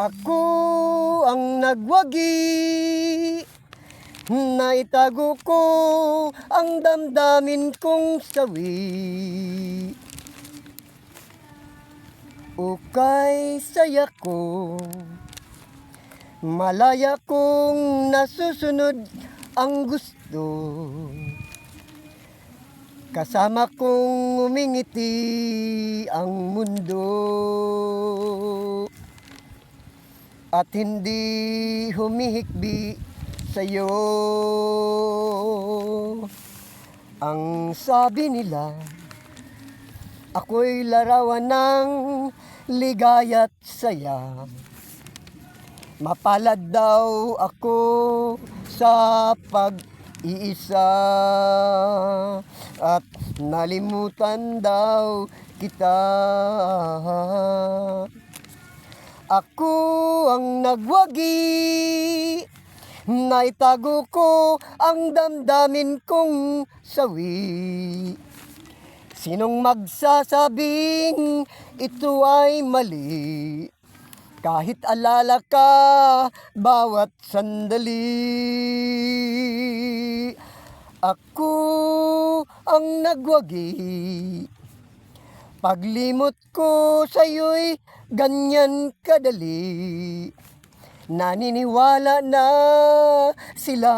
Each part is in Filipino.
Ako ang nagwagi Naitago ko ang damdamin kong sawi. Ukay saya ko Malaya kong nasusunod ang gusto. Kasama kong umingiti ang mundo At hindi humihikbi sa'yo. Ang sabi nila Ako'y larawan ng ligaya't saya. Mapalad daw ako sa pag-iisa At nalimutan daw kita Ako ang nagwagi Naitago ko ang damdamin kong sawi. Sinong magsasabing ito ay mali? Kahit alala ka bawat sandali. Ako ang nagwagi Paglimot ko sa'yo'y ganyan kadali. Naniniwala na sila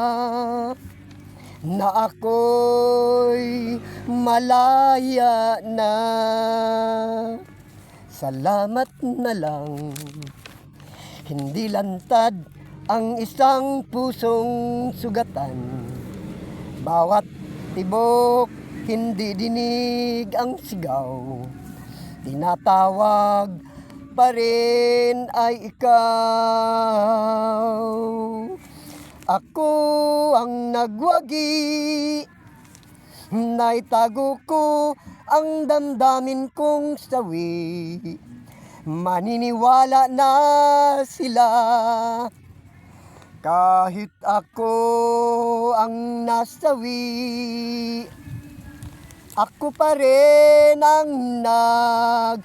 na ako'y malaya na. Salamat na lang. Hindi lantad ang isang pusong sugatan. Bawat tibok hindi dinig ang sigaw. Tinatawag pa rin ay ikaw. Ako ang nagwagi Naitago ko ang damdamin kong sawi. Maniniwala na sila. Kahit ako ang nasawi Ako pa rin ang nagwagi